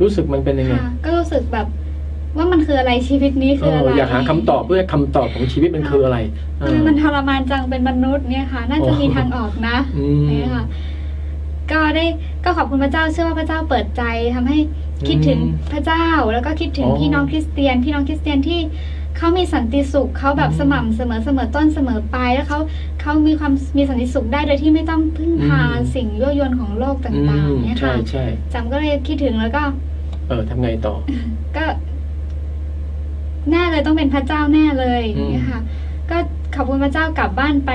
รู้สึกมันเป็นยังไงค่ะก็รู้สึกแบบว่ามันคืออะไรชีวิตนี้เอคือออะไรอยากหาคำตอบเพื่อคำตอบของชีวิตมันคืออะไรเอเอออมันทรมานจังเป็นมนุษย์เนี่ยค่ะ น่าจะโอ้มีทางออกนะอืม เนี่ยค่ะ ก็ได้ก็ขอบคุณพระเจ้าเชื่อว่าพระเจ้าเปิดใจทำให้คิดถึงอืมพระเจ้าแล้วก็คิดถึงอ๋อ พี่น้องคริสเตียน พี่น้องคริสเตียนที่ เขามีสันติสุขเขาแบบอืมสม่ำเสมอเสมอต้นเสมอปลายแล้วเขาเขามีความมีสันติสุขได้โดยที่ไม่ต้องพึ่งพาอืม สิ่งยั่วยวนของโลกอืต่างมๆเนี่ยใช่ค่ะใช่จำก็เลยคิดถึงแล้วก็ เออทำไงต่อ ก็แน่เลยต้องเป็นพระเจ้าแน่เลยอืม เนี่ยค่ะ ก็ขอบคุณพระเจ้ากลับบ้านไป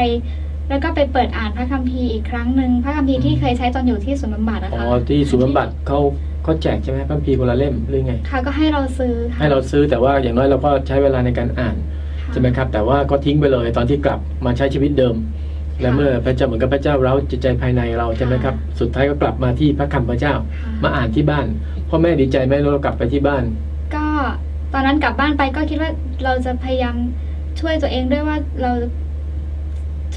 แล้วก็ไปเปิดอ่านพระคัมภีร์อีกครั้งหนึ่งพระคัมภีร์ที่เคยใช้ตอนอยู่ที่ศูนย์บำบัดนะอ๋อคะที่ศูนย์บำบัดเขา เขาแจกใช่ไหมพระคัมภีร์คนละเล่มหรือไง ค่ะก็ให้เราซื้อค่ะ ให้เราซื้อแต่ว่าอย่างน้อยเราก็ใช้เวลาในการอ่านค่ะใช่ไหมครับ แต่ว่าก็ทิ้งไปเลยตอนที่กลับมาใช้ชีวิตเดิม และเมื่อพระเจ้าเหมือนกับพระเจ้าเราจิตใจภายในเราใช่ไหมครับสุดท้ายก็กลับมาที่พระคำพระเจ้า ค่ะ มาอ่านที่บ้านพ่อแม่ดีใจไหมเรากลับไปที่บ้าน ก็ตอนนั้นกลับบ้านไปก็คิดว่าเราจะพยายามช่วยตัวเองด้วยว่าเรา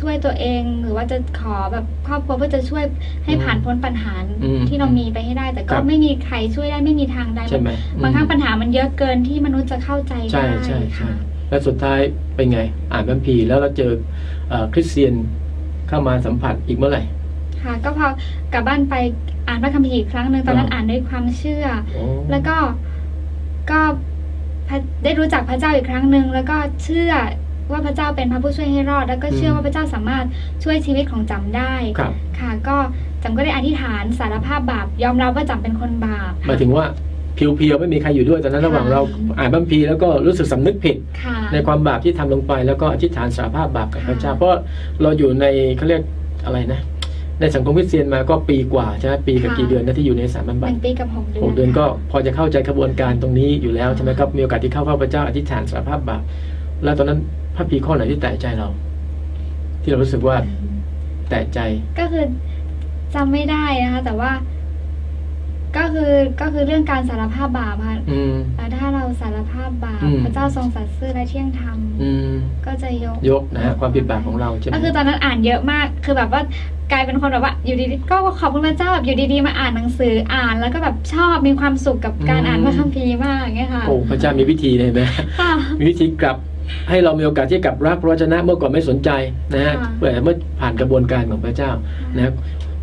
ช่วยตัวเอง หรือว่าจะขอแบบครอบครัวเพื่อจะช่วยให้อืมผ่านพ้นปัญหาอืมที่เรามีไปให้ได้ แต่คก็รับไม่มีใครช่วยได้ไม่มีทางใดใช่ไหมบางครั้งอืมปัญหามันเยอะเกินที่มนุษย์จะเข้าใจใช่ได้ใช่ใช่ค่ะแล้วสุดท้ายเป็นไง อ่านพระคัมภีร์แล้วเราเจอเอ่อคริสเตียนเข้ามาสัมผัสอีกเมื่อไหร่ค่ะก็พอกลับบ้านไปอ่านพระคัมภีร์อีกครั้งหนึ่งตอนนั้นอ๋ออ่อ่านด้วยความเชื่อโอ้แล้วก็ก็พระได้รู้จักพระเจ้าอีกครั้งหนึ่งแล้วก็เชื่อ ว่าพระเจ้าเป็นพระผู้ช่วยให้รอด แล้วก็เชื่อว่าพระเจ้าสามารถช่วยชีวิตของจำได้ครับค่ะ ก็จำก็ได้อธิษฐานสารภาพบาปยอมรับว่าจำเป็นคนบาปหมายถึงว่าเพียวๆไม่มีใครอยู่ด้วยตอนนั้นระหว่างค่ะเราอ่านพระคัมภีร์แล้วก็รู้สึกสำนึกผิดค่ะในความบาปที่ทำลงไป แล้วก็อธิษฐานสารภาพบาปกับพระเจ้าเพราะเราอยู่ในเขาเรียกอะไรนะ ในสังคมคริสเตียนมาก็ปีกว่าใช่ไหมปีกับกี่เดือนนะที่อยู่ในสถารบำหบัดนึ่งปีกับหกเดือนหกเดือนก็พอจะเข้าใจกระบวนการตรงนี้อยู่แล้วใช่ไหมครับมีโอกาสที่เข้าเฝ้าพระเจ้าอธิษฐานสารภาพบาป แล้วตอนนั้นพระพีข้อไหนที่แตะใจเรา ที่เรารู้สึกว่าแตะใจ ก็คือจำไม่ได้นะคะแต่ว่า ก็คือก็คือเรื่องการสารภาพบาปค่ะอืมแล้วถ้าเราสารภาพบาปอืม พระเจ้าทรงสัตย์ซื่อและเที่ยงธรรมอืม ก็จะยก ยกนะฮะความผิดบาปของเราใช่ไหม ก็คือตอนนั้นอ่านเยอะมาก คือแบบว่ากลายเป็นคนแบบว่า อยู่ดีๆก็ขอบคุณพระเจ้าแบบอยู่ดีๆมาอ่านหนังสืออ่านแล้วก็แบบชอบมีความสุขกับการอ่านพระคัมภีร์มากอย่างเงี้ยค่ะโอ้พระเจ้ามีวิธีเลยไหมค่ะมีวิธีกลับ ให้เรามีโอกาสที่กลับรักพระวจนะเมื่อก่อนไม่สนใจนะฮะค่ะเมื่อเมื่อผ่านกระบวนการของพระเจ้านะ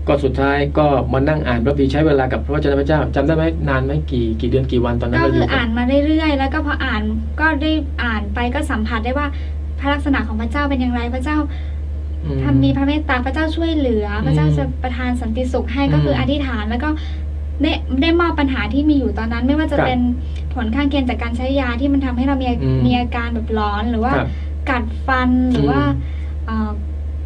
ก็สุดท้ายก็มานั่งอ่านพระพีร์ใช้เวลากับพระวจนะพระเจ้าจำได้ไหมนานไหมกี่กี่เดือนกี่วันตอนนั้นก็เราอคืยู่อกับอ่านมาเรื่อยๆแล้วก็พออ่านก็ได้อ่านไปก็สัมผัสได้ว่าพระลักษณะของพระเจ้าเป็นอย่างไรพระเจ้าอืมทำมีพระเมตตาพระเจ้าช่วยเหลือ พระเจ้าอืมจะประทานสันติสุขให้ก็คืออมอธิษฐานแล้วก็ ได้ได้มอบปัญหาที่มีอยู่ตอนนั้น ไม่ว่าจะครับเป็นผลข้างเคียงจากการใช้ยาที่มันทำให้เรามีอืมมีอาการแบบร้อนหรือว่าครับกัดฟันหรือว่าอืมเอ่อ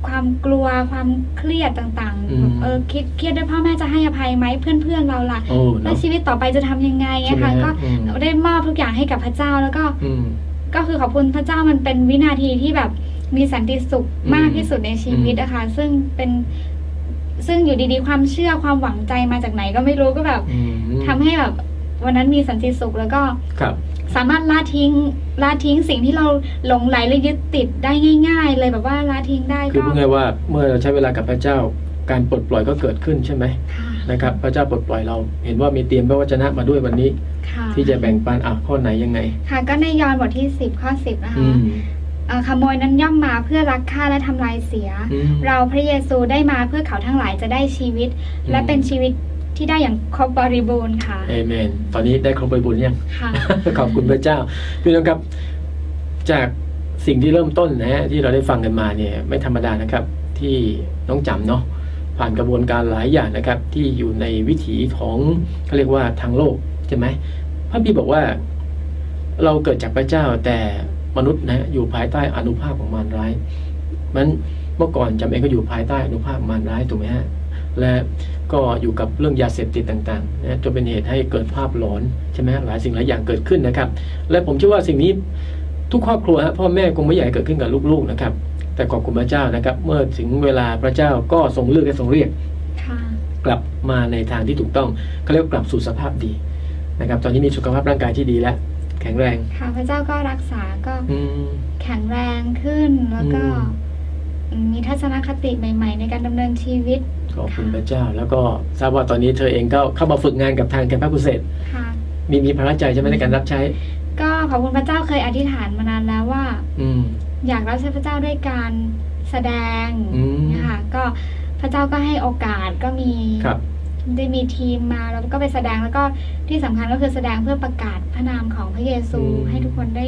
ความกลัวความเครียดต่างอืมๆเออคิดเครียดด้วยพ่อแม่จะให้อภัยไหมเพื่อนๆเราล่ะ โอ้แล้เนาะวชีวิตต่อไปจะทำยังไงใช่อะไหมค่ะฮะก็อืมได้มอบทุกอย่างให้กับพระเจ้าแล้วก็ อืม ก็คือขอบคุณพระเจ้ามันเป็นวินาทีที่แบบมีสันติสุขอืมมากที่สุดในชีวิตอืมอะค่ะซึ่งเป็น ซึ่งอยู่ดีๆ ความเชื่อความหวังใจมาจากไหนก็ไม่รู้ก็แบบอืมทำให้แบบวันนั้นมีสันติสุขแล้วก็ครับ สามารถละทิ้งละทิ้งสิ่งที่เราหลงไหลและยึดติดได้ง่าย ๆ เลยแบบว่าละทิ้งได้คือก็พูดง่ายว่าเมื่อเราใช้เวลากับพระเจ้าการปลดปล่อยก็เกิดขึ้นใช่ไหมค่ะนะครับ พระเจ้าปลดปล่อยเรา เห็นว่ามีเตรียมพระวจนะมาด้วยวันนี้ ค่ะที่จะแบ่งปันอะข้อไหนยังไง ค่ะก็ในยอห์นบทที่สิบข้อสิบนะคะ อืมเอ่อ ขโมยนั้นย่อมมาเพื่อรักฆ่าและทำลายเสียอืมเราพระเยซูได้มาเพื่อเขาทั้งหลายจะได้ชีวิตอืมและเป็นชีวิตที่ได้อย่างครบบริบูรณ์ค่ะเอเมน ตอนนี้ได้ครบบริบูรณ์ยังค่ะขอบคุณพระเจ้าพี่น้องครับจากสิ่งที่เริ่มต้นนะฮะที่เราได้ฟังกันมาเนี่ยไม่ธรรมดานะครับ ที่น้องจำเนาะผ่านกระบวนการหลายอย่างนะครับ ที่อยู่ในวิถีของเขาเรียกว่าทางโลกใช่ไหมพระบีบอกว่า เราเกิดจากพระเจ้าแต่ มนุษย์นะอยู่ภายใต้อนุภาพของมารร้ายมันเมื่อก่อนจำเองก็อยู่ภายใต้อนุภาพมารร้ายถูกไหมฮะและก็อยู่กับเรื่องยาเสพติดต่างๆนะจนเป็นเหตุให้เกิดภาพหลอนใช่ไหมหลายสิ่งหลายอย่างเกิดขึ้นนะครับ และผมเชื่อว่าสิ่งนี้ทุกครอบครัวฮะพ่อแม่คงไม่อยากให้เกิดขึ้นกับลูกๆนะครับ แต่ขอบคุณพระเจ้านะครับ เมื่อถึงเวลาพระเจ้าก็ทรงเลือกและทรงเรียกค่ะกลับมาในทางที่ถูกต้องเขาเรียกว่ากลับสู่สภาพดีนะครับ ตอนนี้มีสุขภาพร่างกายที่ดีแล้ว แข็งแรง ค่ะพระเจ้าก็รักษาก็อืม แข็งแรงขึ้นแล้วก็อืม มีทัศนคติใหม่ ๆ ในการดำเนินชีวิต ขอบคุณพระเจ้า แล้วก็ทราบว่าตอนนี้เธอเองก็เข้ามาฝึกงานกับทางแคมปัสกุเซตค่ะ มีมีพระใจใช่ไหมในการรับใช้ ก็ขอบคุณพระเจ้าเคยอธิษฐานมานานแล้วว่า อืม อยากรับใช้พระเจ้าด้วยการแสดงอืมนะคะก็พระเจ้าก็ให้โอกาสก็มีครับ ได้มีทีมมาแล้วก็ไปแสดงแล้วก็ที่สำคัญก็คือแสดงเพื่อประกาศพระนามของพระเยซูอืมให้ทุกคนได้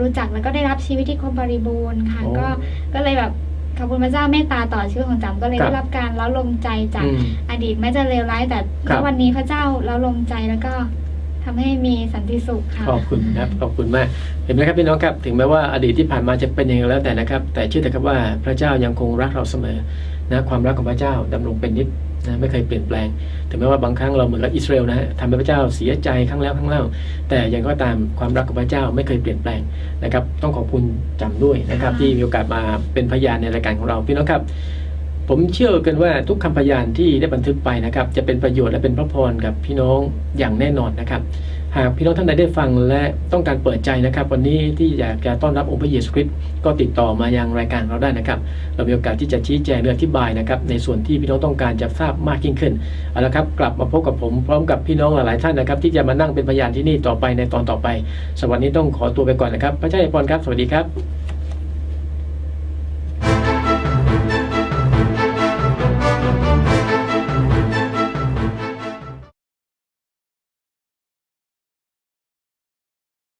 รู้จักแล้วก็ได้รับชีวิตที่ครบบริบูรณ์ค่ะโอ้ก็ก็เลยแบบขอบคุณพระเจ้าเมตตาต่อชีวิตของจำก็เลยครับได้รับการเล้าลมใจจากอืมอดีตแม้จะเลวร้ายแต่ครับวันนี้พระเจ้าเล้าลมใจแล้วก็ทำให้มีสันติสุขค่ะขอบคุณครับขอบคุณมาก เห็นไหมครับพี่น้องครับ ถึงแม้ว่าอดีตที่ผ่านมาจะเป็นยังไงแล้วแต่นะครับ แต่เชื่อเถอะครับว่าพระเจ้ายังคงรักเราเสมอนะความรักของพระเจ้าดำรงเป็นนิจ นะไม่เคยเปลี่ยนแปลง ถึงแม้ว่าบางครั้งเราเหมือนกับอิสราเอลนะฮะทำให้พระเจ้าเสียใจครั้งแล้วครั้งเล่า แต่ยังก็ตามความรักของพระเจ้าไม่เคยเปลี่ยนแปลงนะครับ ต้องขอบคุณจำด้วยนะครับค่ะที่มีโอกาสมาเป็นพยานในรายการของเราพี่น้องครับ ผมเชื่อกันว่าทุกคำพยานที่ได้บันทึกไปนะครับ จะเป็นประโยชน์และเป็นพระพรกับพี่น้องอย่างแน่นอนนะครับ หากพี่น้องท่านใดได้ฟังและต้องการเปิดใจนะครับ วันนี้ที่อยากจะต้อนรับองค์พระเยซูคริสต์ก็ติดต่อมายังรายการเราได้นะครับ เรามีโอกาสที่จะชี้แจงหรืออธิบายนะครับ ในส่วนที่พี่น้องต้องการจะทราบมากยิ่งขึ้นเอาละครับกลับมาพบกับผมพร้อมกับพี่น้องหลายๆท่านนะครับ ที่จะมานั่งเป็นพยานที่นี่ต่อไปในตอนต่อไปสวันนี้ต้องขอตัวไปก่อนนะครับ พระเจ้าอวยพรครับ สวัสดีครับ